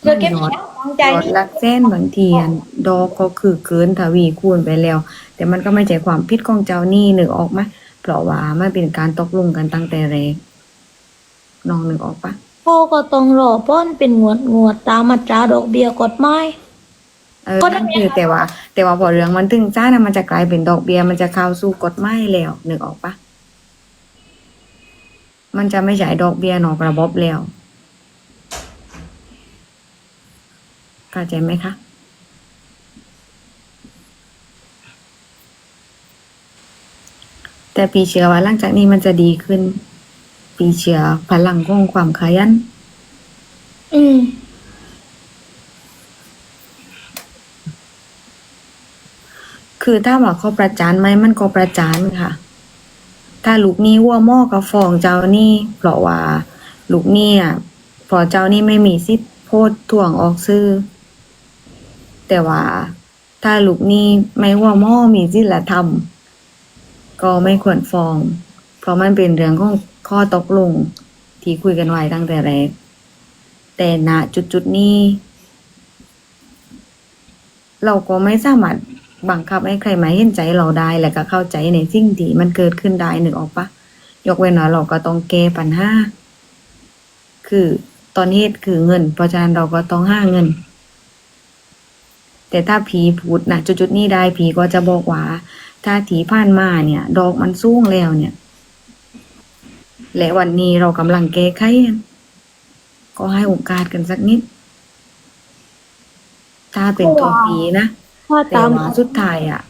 เพื่อเก็บยอดตั้งใจยอดหลักแสนบางทีอันดอกก็คือเกินทวีคูณไปแล้ว แต่มันก็ไม่ใช่ความผิดของเจ้าหนี้นึกออกไหมเพราะว่ามันเป็นการตกลงกันตั้งแต่แรกน้องนึกออกปะพ่อก็ต้องรอป้อนเป็นงวดงวดๆตามมาตราดอกเบี้ยกฎหมายเออก็นั่นได้คือแต่ว่า แต่ว่าพอเรื่องมันถึงจ้านะมันจะกลายเป็นดอกเบี้ยมันจะเข้าสู่กฎหมายแล้วนึกออกปะมันจะไม่ใช่ดอกเบี้ยนอกระบบแล้ว เข้าใจไหมคะแต่ปีเชื่อว่าหลังจากนี้มันจะดีขึ้น ปีเชื่อพลังของความขยัน อืม คือถ้าว่าเขาประจานไหมมันก็ประจานค่ะ ถ้าลูกหนี้หัวหม้อกับฟองเจ้าหนี้เพราะว่า ลูกหนี้อะพอเจ้าหนี้ไม่มีสิทธิ์โพดถ่วงออกซื้อ แต่ว่าถ้าลูกนี้ไม่หัวหม้อมีศีลธรรม ก็ไม่ควรฟ้อง เพราะมันเป็นเรื่องของข้อตกลงที่คุยกันไว้ตั้งแต่แรก แต่ณจุดจุดๆนี้ เราก็ไม่สามารถบังคับให้ใครมาเห็นใจเราได้และก็เข้าใจในสิ่งที่มันเกิดขึ้นได้หนึกออกปะยกเว้นว่าเราก็ต้องแก้ปัญหาคือตอนนี้คือเงินเพราะฉะนั้นเราก็ต้องห้าเงิน แต่ถ้าผีพูดนะจุดๆนี้ได้ผีก็จะบอกว่า ถ้าถีผ่านมาเนี่ย ดอกมันสูงแล้วเนี่ย และวันนี้เรากำลังแก้ไขก็ให้โอกาสกันสักนิด ถ้าเป็นตัวผีนะถ้าแต่ตามว่าสุดท้ายอะ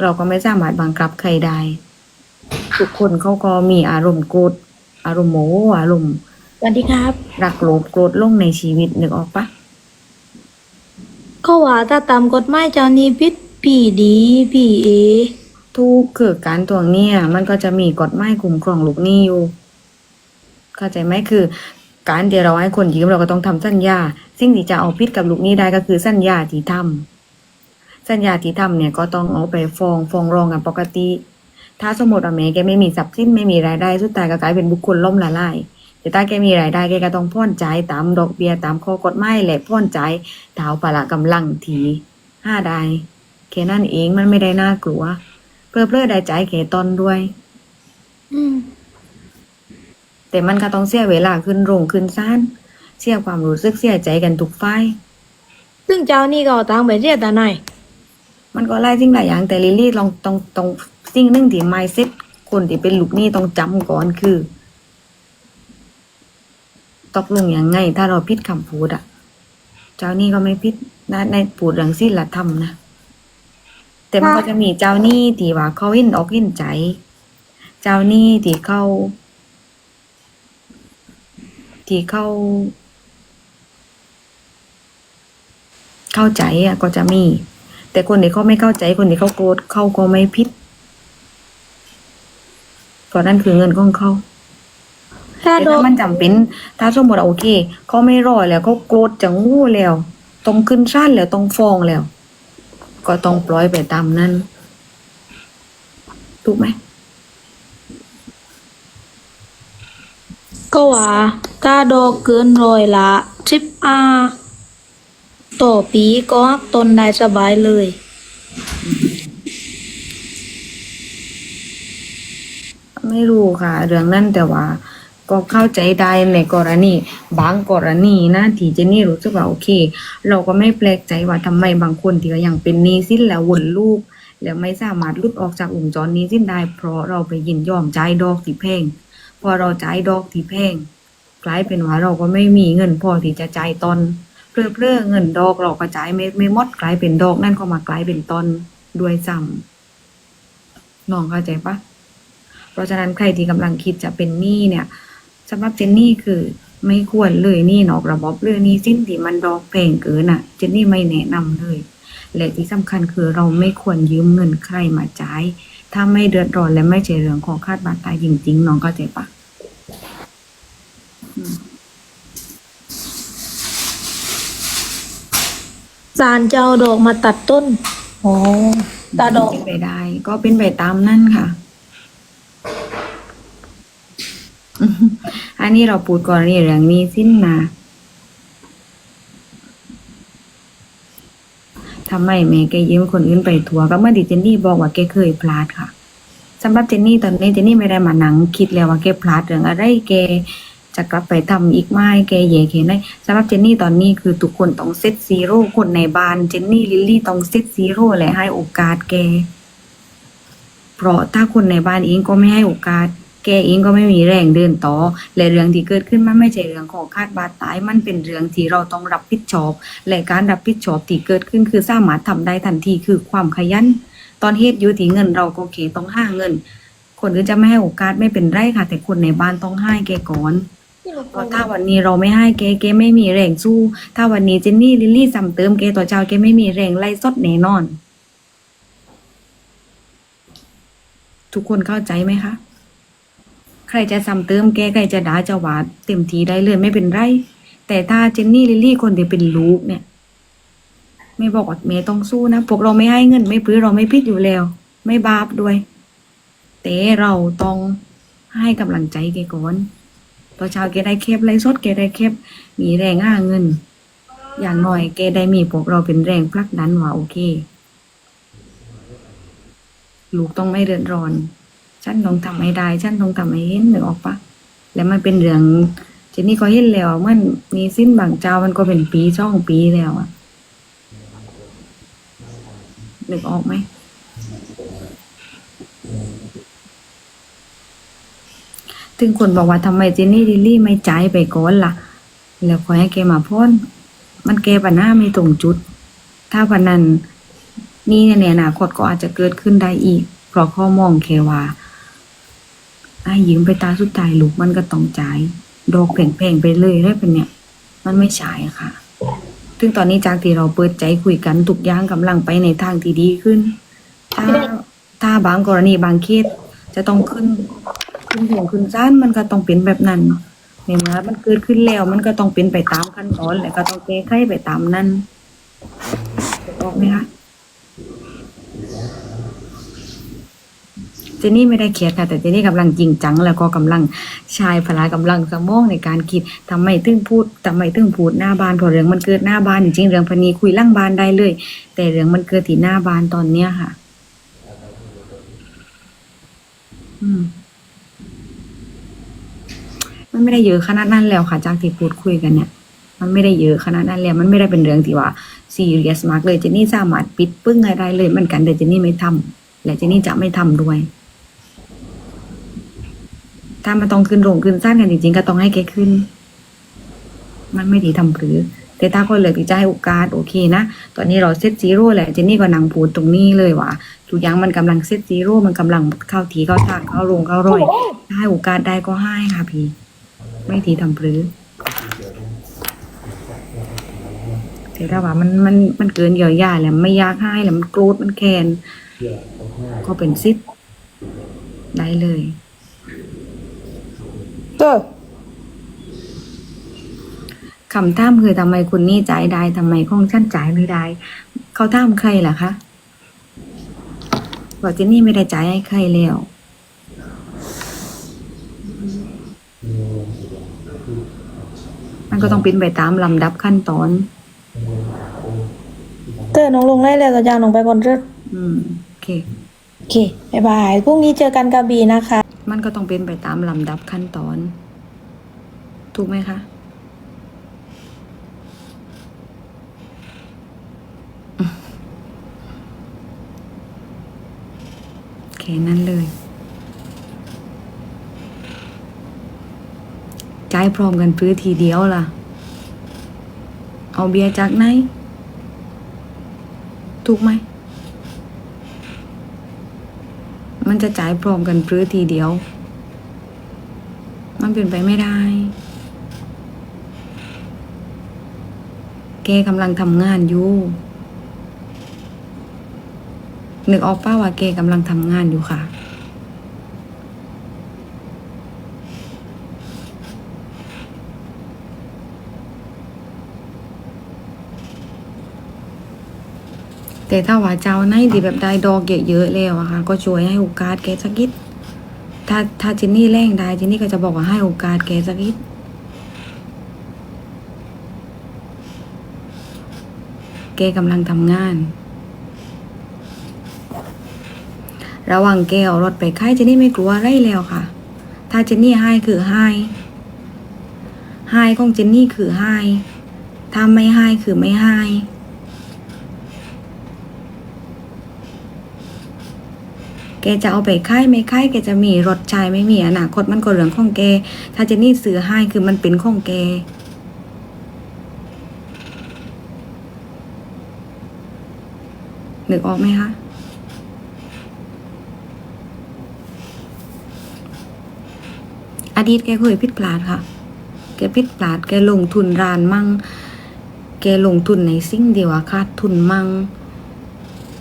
เราก็ไม่สามารถบังคับใครได้ทุกคนเขาก็มีอารมณ์โกรธอารมณ์โมโหอารมณ์สวัสดีครับ รักโลภโกรธลงในชีวิตนึกออกปะ เขาว่าถ้าตามกฎหมายเจ้านี้พิษพี่ดีพี่เอ ทุกคือการทวงหนี้อะมันก็จะมีกฎหมายคุ้มครองลูกหนี้อยู่ เข้าใจไหมคือ การที่เราให้คนยืมเราก็ต้องทำสัญญา สิ่งที่จะเอาผิดกับลูกหนี้ได้ก็คือสัญญาที่ทำสัญญาที่ทำเนี่ยก็ต้องเอาไปฟ้องฟ้องร้องกันปกติ ถ้าสมมติว่าแม่แกไม่มีทรัพย์สินไม่มีรายได้สุดท้ายก็กลายเป็นบุคคลล้มละลาย แต่ถ้าแกมีรายได้แกก็ต้องพ่อนจ่ายตามดอกเบี้ยตามข้อกฎหมายและพ่อนจ่ายเท้าปละกำลังทีห้าได้แค่นั้นเองมันไม่ได้น่ากลัว เพื่อเพื่อได้ใจายแก่ตนด้วย อืมแต่มันก็ต้องเสียเวลาขึ้นโรงขึ้นศาลเสียความรู้สึกเสียใจกันทุกฝ่ายซึ่งเจ้านี่ก็เอาตังค์ไปเสียแต่ไหนมันก็ไล่สิ่งหลายอย่างแต่ลิลลี่ลองต้องต้องสิ่งหนึ่งที่ไม่เซ็ตคนที่เป็นลูกหนี้ต้องจำก่อนคือ ตกลงยังไง ถ้าเราพิดคำพูดอะเจ้าหนี้ก็ไม่พิดนะในพูดเรื่องศีลธรรมนะ แต่มันก็จะมีเจ้าหนี้ที่ว่าเขาเห็นอกเห็นใจ เจ้าหนี้ที่เขาที่เขาเข้าใจอะก็จะมี แต่คนที่เขาไม่เข้าใจคนที่เขาโกรธเขาก็ไม่พิษเพราะนั่นคือเงินของเขา ถ้าแต่ดอถ้ากมันจำเป็น ถ้าสมมติว่าโอเคเขาไม่รอแล้วเขาโกรธจังงู้แล้วต้องขึ้นศาลแล้วต้องฟ้องแล้ว ก็ต้องปล่อยไปตามนั้นถูกไหมก็ว่าถ้าดอกเกินร้อยละสิบอาต่อปีก็หักต้นได้สบายเลย ไม่รู้ค่ะ เรื่องนั้นแต่ว่า ก็เข้าใจได้ในกรณี บางกรณีนะที่เจนนี่รู้สึกว่าโอเค เราก็ไม่แปลกใจว่าทำไมบางคนที่ก็ยังเป็นหนี้สิ้นแล้ววนลูก แล้วไม่สามารถลุดออกจากวงจรนี้สิ้นได้ เพราะเราไปยินยอมจ่ายดอกที่แพงพอเราจ่ายดอกที่แพงกลายเป็นว่าเราก็ไม่มีเงินพอที่จะจ่ายตอนเพื่อเพื่อเงินดอกเราก็จ่ายไม่ไม่หมดกลายเป็นดอกนั่นก็มากลายเป็นตอนด้วยซ้ำน้องเข้าใจปะเพราะฉะนั้นใครที่กำลังคิดจะเป็นหนี้เนี่ย สำหรับเจนนี่คือไม่ควรเลยหนี้นอกระบบเลยหนี้สิ้นที่มันดอกแพงเกินอะ เจนนี่ไม่แนะนำเลย และที่สำคัญคือเราไม่ควรยืมเงินใครมาจ่ายถ้าไม่เดือดร้อนและไม่ใช่เรื่องของคาดบาดตายจริงๆน้องเข้าใจปะอืมสารเจ้าดอกมาตัดต้น โอ้ตาดอกเป็นไปได้ ก็เป็นไปตามนั่นค่ะ อันนี้เราปูดก่อนนี่เรื่องนี้สิ้นมาทำไมแม่แกยืมคนอื่นไปทัวร์ก็เมื่อดิเจนนี่บอกว่าแกเคยพลาดค่ะสำหรับเจนนี่ตอนนี้เจนนี่ไม่ได้มาหนังคิดแล้วว่าแกพลาดเรื่องอะไรแกจะกลับไปทำอีกไหมแกเย่แกได้สำหรับเจนนี่ตอนนี้คือทุกคนต้องเซตซีโร่คนในบ้านเจนนี่ลิลลี่ต้องเซตซีโร่และให้โอกาสแกเพราะถ้าคนในบ้านเองก็ไม่ให้โอกาส แกเองก็ไม่มีแรงเดินต่อ และเรื่องที่เกิดขึ้นมันไม่ใช่เรื่องของคาดบาดตาย มันเป็นเรื่องที่เราต้องรับผิดชอบ และการรับผิดชอบที่เกิดขึ้นคือสามารถทำได้ทันทีคือความขยัน ตอนเฮ็ดอยู่ที่เงินเราก็เคต้องห้าเงิน คนอื่นจะไม่ให้โอกาสไม่เป็นไรค่ะ แต่คนในบ้านต้องให้แกก่อนพราะถ้าวันนี้เราไม่ให้แกแกไม่มีแรงสู้ ถ้าวันนี้เจนนี่ลิลลี่ซ้ำเติมแกต่อเจ้าแกไม่มีแรงไล่สดแน่นอน ทุกคนเข้าใจไหมคะ ใครจะซ้ำเติมแกใครจะด่าจะหวาเต็มทีได้เลยไม่เป็นไร แต่ถ้าเจนนี่ลิลลี่คนเดียวเป็นลูกเนี่ย ไม่บอกว่าเมย์ต้องสู้นะพวกเราไม่ให้เงิน ไม่พื้อเราไม่พิดอยู่แล้ว ไม่บาปด้วย แต่เราต้องให้กำลังใจแกก่อนตอนเช้าแกได้แคบไล่สดแกได้แคบมีแรงห้าเงิน อย่างหน้อยแกได้มีพวกเราเป็นแรงผลักดันว่าโอเค ลูกต้องไม่เดือดร้อน ฉันต้องทำให้ได้ ฉันต้องทำให้เห็นหนึ่งออกปะแล้วมันเป็นเรื่องเจนี่ก็เห็นแล้วมันมีสิ้นบางเจ้ามันก็เป็นปีช่องปีแล้วอะนึกออกไหมถึงคนบอกว่าทำไมเจนนี่ลิลลี่ไม่ใจไปก่อนล่ะ แล้วคอให้แกมาพ่นมันแกปัญหาไม่ตรงจุด ถ้าวันนั้นนี่ในอนาคตก็อาจจะเกิดขึ้นได้อีก เพราะข้อมองแค่ว่า ไอ้ยืมไปตาสุดท้ายลูกมันก็ต้องจ่าย ดอกแพงๆไปเลยได้เป็นเนี่ย มันไม่ใช่ค่ะ ซึ่งตอนนี้จากที่เราเปิดใจคุยกันทุกอย่างกำลังไปในทางที่ดีขึ้น ถ้าถ้าบางกรณีบางเคสจะต้องขึ้นขึ้นห่วงขึ้นซ่านมันก็ต้องเป็นแบบนั้นเนาะในเมื่อมันเกิดขึ้นแล้วมันก็ต้องเป็นไปตามขั้นตอนและก็ต้องแก้ไขไปตามนั้นถูกต้องไหมคะเจ นนี่ไม่ได้เครียดค่ะ แต่เจนนี่กำลังจริงจัง แล้วก็กำลังชายพลากำลังสมองในการคิดทำไมถึงพูดทำไมถึงพูดหน้าบานพราะเรื่องมันเกิดหน้าบานจริงเรื่องพนีคุยล่างบานได้เลย แต่เรื่องมันเกิดที่หน้าบานตอนเนี้ยค่ะ อืมมันไม่ได้เยอะขนาดนั้นแล้วค่ะ จากที่พูดคุยกันเนี่ย มันไม่ได้เยอะขนาดนั้นแล้วมันไม่ได้เป็นเรื่องที่ว่าซีเรียสมากเลยเจนนี่สามารถปิดปึ้งอะไรเลยเหมือนกันแต่เจนนี่ไม่ทำและเจนนี่จะไม่ทำด้วย ถ้ามันต้องขึ้นโรงขึ้นสั้นกันจริงๆ ก็ต้องให้แกขึ้น มันไม่ดีทำหรือ แต่ถ้าคนเหลือที่จะให้โอกาสโอเคนะ ตอนนี้เราเซตซีโร่แหละเจนนี่ก็นังพูดตรงนี้เลยว่าทุกอย่างมันกำลังเซตซีโร่มันกำลังเข้าทีเข้าทางเข้าโรงเข้ารอยให้โอกาสได้ก็ให้ค่ะพี่ ไม่ทีทำหรือแต่ถ้าว่ามันมันมันเกินเยียวยาแล้วไม่ยากให้แล้วมันโกรธมันแคนก็เป็นซิดได้เลย เตอคำถามคือทำไมคุณนี่จ่ายได้ทำไมของฉันจ่ายไม่ได้ เขาถามใครล่ะคะบอกเจนนี่ไม่ได้จ่ายให้ใครแล้วมันก็ต้องเป็นไปตามลำดับขั้นตอน เตอน้องลงได้แล้วตาจางน้องไปก่อนเถอะอืม โอเค โอเคบายบาย พรุ่งนี้เจอกันกระบี่นะคะ มันก็ต้องเป็นไปตามลำดับขั้นตอน ถูกไหมคะแค่นั้นเลย จ่ายพร้อมกันพื้นทีเดียวล่ะ เอาเบียร์จากไหน ถูกไหม มันจะจ่ายพร้อมกันพื้อทีเดียว มันเป็นไปไม่ได้ แกกำลังทำงานอยู่นึกออกป้าว่าแกกำลังทำงานอยู่ค่ะ แต่ถ้าว่าเจ้าไหนที่แบบได้ดอกเยอะๆแล้วอะค่ะ ก็ช่วยให้โอกาสแกสักนิดถ้าถ้าเจนนี่แรงได้เจนนี่ก็จะบอกว่าให้โอกาสแกสักนิดแกกำลังทำงาน ระหว่างแกเอารถไปค่ายเจนนี่ไม่กลัวอะไรแล้วค่ะ ถ้าเจนนี่ให้คือให้ให้ของเจนนี่คือให้ถ้าไม่ให้คือไม่ให้ กจะเอาไปค่ายไม่ค่ายแกจะมีรถชายไม่มีอนาคตมันก็เรื่องของแกถ้าเจนนี่ซื้อให้คือมันเป็นของแกนึกออกไหมคะอดีตแกเคยผิดพลาดค่ะ แกผิดพลาด แกลงทุนร้านมั่ง แกลงทุนในสิ่งเดียวอะขาดทุนมั่ง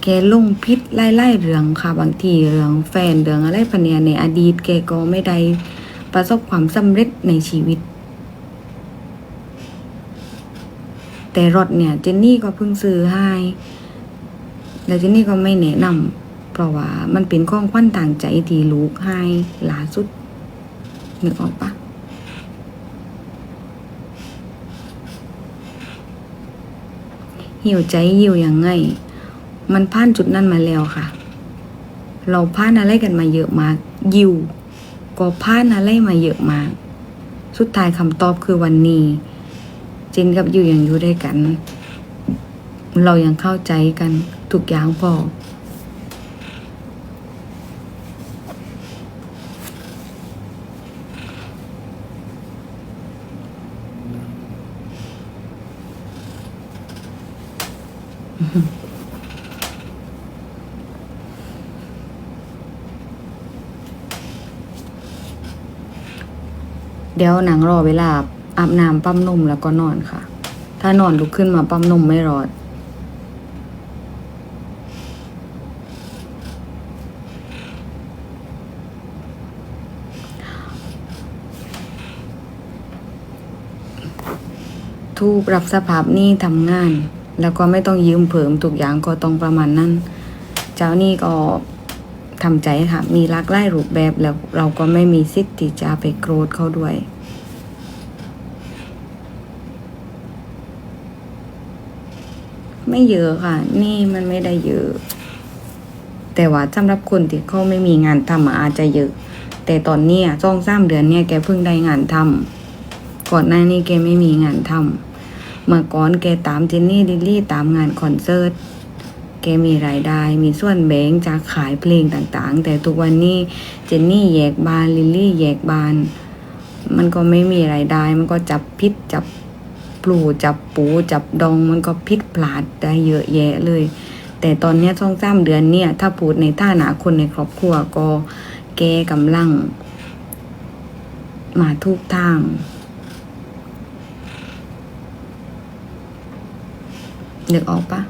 แกลุ่งพิษไล่ไล่เรื่องค่ะ บางทีเรื่องแฟนเรื่องอะไรพะเนียในอดีตแกก็ไม่ได้ประสบความสำเร็จในชีวิต แต่รถเนี่ยเจนนี่ก็เพิ่งซื้อให้แล้วเจนนี่ก็ไม่แนะนำเพราะว่ามันเป็นข้องขวัญต่างใจที่ลูกให้ล่าสุดนึกออกปะหิวใจหิวยังไง มันผ่านจุดนั้นมาแล้วค่ะ เราผ่านอะไรกันมาเยอะมาก ยิว ก็ผ่านอะไรมาเยอะมาก สุดท้ายคำตอบคือวันนี้ จินกับยูยังอยู่ด้วยกัน เรายังเข้าใจกันทุกอย่างพอ เดี๋ยวหนังรอเวลาอาบน้ำปั๊มนมแล้วก็นอนค่ะ ถ้านอนลุกขึ้นมาปั๊มนมไม่รอด ทูกรับสภาพนี้ทำงาน แล้วก็ไม่ต้องยืมเผิมทุกอย่างก็ต้องประมาณนั้น เจ้านี้ก็ ทำใจค่ะ มีรักไล่รูปแบบแล้วเราก็ไม่มีสิทธิ์ที่จะไปโกรธเขาด้วยไม่เยอะค่ะ นี่มันไม่ได้เยอะ แต่ว่าสำหรับคนที่เขาไม่มีงานทำอาจจะเยอะ แต่ตอนนี้ยช่องสามเดือนเนี่ยแกเพิ่งได้งานทำก่อนหน้านี้แกไม่มีงานทำเมื่อก่อนแกตามเจนนี่ดิลลี่ตามงานคอนเสิร์ต แกมีรายได้ มีส่วนแบ่งจากขายเพลงต่างๆ แต่ทุกวันนี้เจนนี่แยกบานลิลลี่แยกบาน มันก็ไม่มีรายได้ มันก็จับพิษจับปลูจับปูจับดองมันก็พิษพลาดได้เยอะแยะเลย แต่ตอนนี้ช่องสามเดือนเนี่ย ถ้าพูดในฐาหนะคนในครอบครัวก็แกกำลัง มาทุกทางนึกออกปะ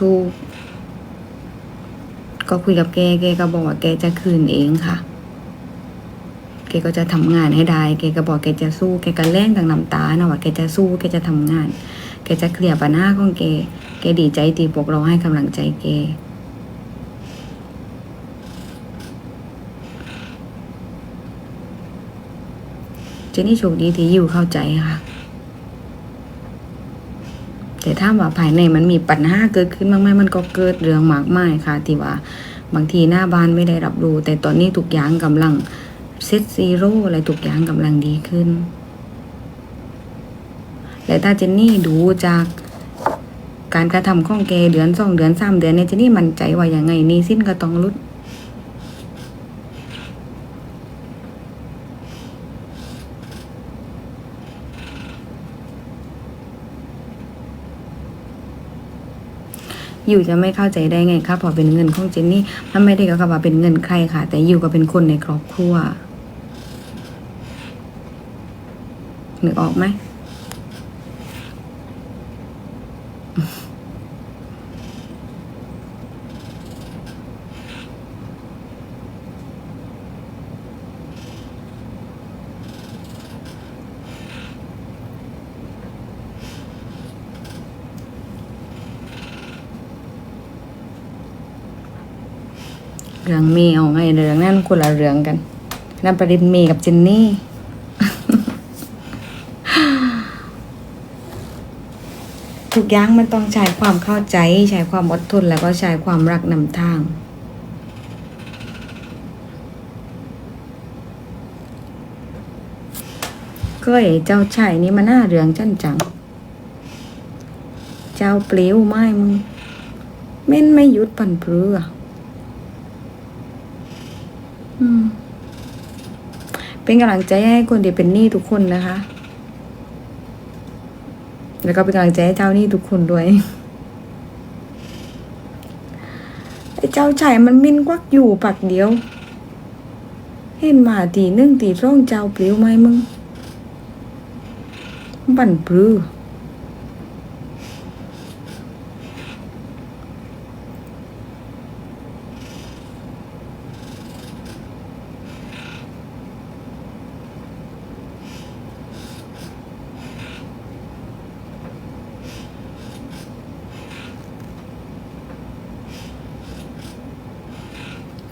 ถูกก็คุยกับแก แกก็บอกว่าแกจะคืนเองค่ะ แกก็จะทำงานให้ได้ แกก็บอกแกจะสู้ แกก็แล่งทางน้ำตานะว่าแกจะสู้ แกจะทำงาน แกจะเคลียร์ปัญหาของแก แกดีใจที่พวกเราให้กำลังใจแก เจนนี่โชคดีที่อยู่เข้าใจค่ะ แต่ถ้าว่าภายในมันมีปัญหาเกิดขึ้นมากไหมมันก็เกิดเรื่องมากมายค่ะ ที่ว่าบางทีหน้าบ้านไม่ได้รับรู้ แต่ตอนนี้ทุกอย่างกำลังเซตซีโร่อะไรทุกอย่างกำลังดีขึ้น และถ้าเจนนี่ดูจากการกระทำของแกเดือนสองเดือนสามเดือนเนี่ยเจนนี่มั่นใจว่าอย่างไงนี่สิ้นก็ต้องลด อยู่จะไม่เข้าใจได้ไงคะเพอเป็นเงินของเจนนี่มันไม่ได้ก็กับว่าเป็นเงินใครค่ะ แต่อยู่ก็เป็นคนในครอบครัวนึกออกไหม เรื่องนั่นคนละเรื่องกันนั่นประเด็นเมย์กับเจนนี่ทุกอย่างมันต้องใช้ความเข้าใจ ใช้ความอดทนแล้วก็ใช้ความรักนำทาง ก็ไอ้เจ้าชายนี่มันน่าเรื่องจันจัง เจ้าเปลวไม้มึงเม่นไม่หยุดปั่นเพื่อ เป็นกำลังใจให้คนที่เป็นหนี้ทุกคนนะคะ แล้วก็เป็นกำลังใจให้เจ้าหนี้ทุกคนด้วยไอ้เจ้าชายมันมินกวักอยู่ปักเดียว เห็นมาตีนึ่งตีร่องเจ้าเปลิวไหมมึง บั่นปรือ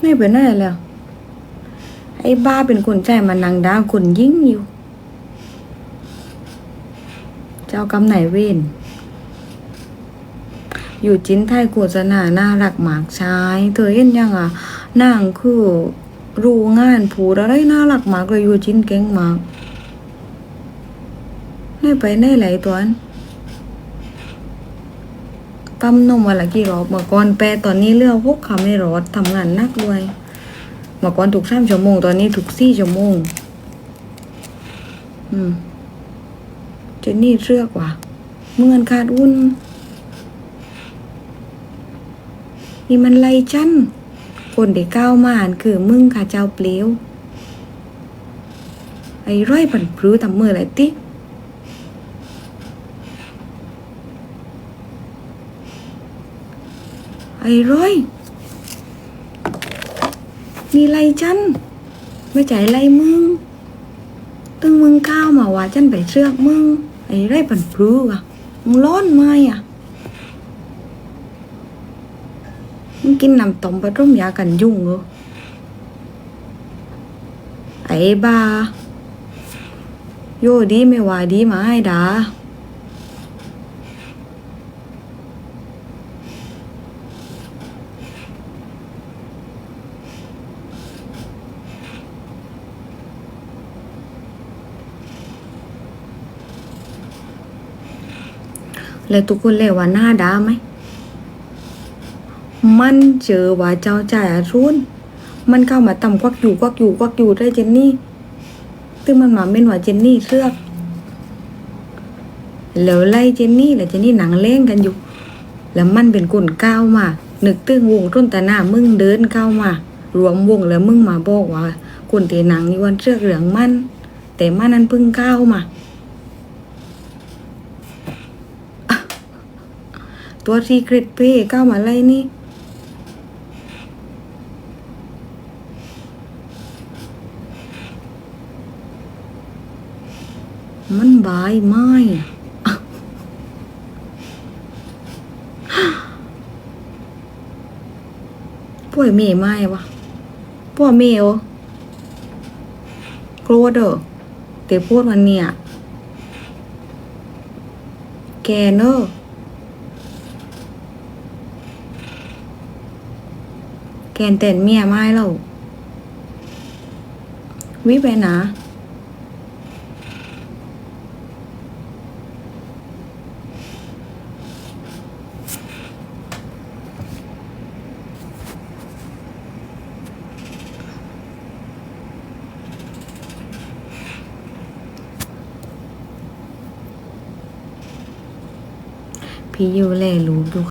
ไม่เป็นอะไรแล้ว ไอ้บ้าเป็นคนใจมันนางดาวคนยิ่งอยู่ เจ้ากำไหนายเวนอยู่จิ้นไทยโฆษณาน่ารักหมากชายเธอเห็นยังอะนางคือรู้งานผูดอะไรน่ารักหมากเลยอยู่จิ้นเก่งหมากไม่ไปไหนไหลตัวนั้น ปั๊มนมวันละกี่รอบเมื่อก่อนแปรตอนนี้เลือกพวกเขาไม่รอทำงานนักด้วยเมื่อก่อนถูกสามชั่วโมงตอนนี้ถูกสี่ชั่วโมงอืมเจนนี่เลือกว่าเมื่อนขาดอุ่นนี่มันไรจันคนเด็กก้าวมาอ่านคือมึงค่ะเจ้าเปลวไอ้ร้อยผันพรื้ทำมืออะไรติไอ้ร้อยมีไรจันไม่ใจไรมึงตึงมึงก้ ไอ้ร้อยมีไรจั้นมาวมาว่าจันไปเชือกมึงไอ้ไรผันพรื้อะมึงร้อนไหมอะมึงกินน้ำต้มผสมยากันยุ่งเหรอไอ้บาโยดีไม่ว่าดีมาให้ดา แล้วทุกคนเลยว่าหน้าด่าไหม มันเจอว่าเจ้าจ่ายรุ่น มันเข้ามาต่ำควักอยู่ควักอยู่ควักอยู่ได้เจนนี่ซึ่งมันมาเม่นว่าเจนนี่เสือกแล้วไล่เจนนี่แล้วเจนนี่หนังเล่งกันอยู่ แล้วมันเป็นคนก้าวมานึกตึงวงต้นตาหน้ามึงเดินเข้ามารวมวงแล้วมึงมาบอกว่าคนที่หนังนี่วันเชือกเหลืองมัน แต่มันนั้นพิ่งก้าวมา ตัวซีเกรตเป้ก้าวมาไล่นี่มันบายไม้อะป่วยเมย์ไม่วะป่วยเมย์เหรอโกรธเหรอแต่พูดวันเนี่ยแกเนอะ แกนแต่นเมียไม่แล้ววิไปนะพี่ยูเล่รู้ดู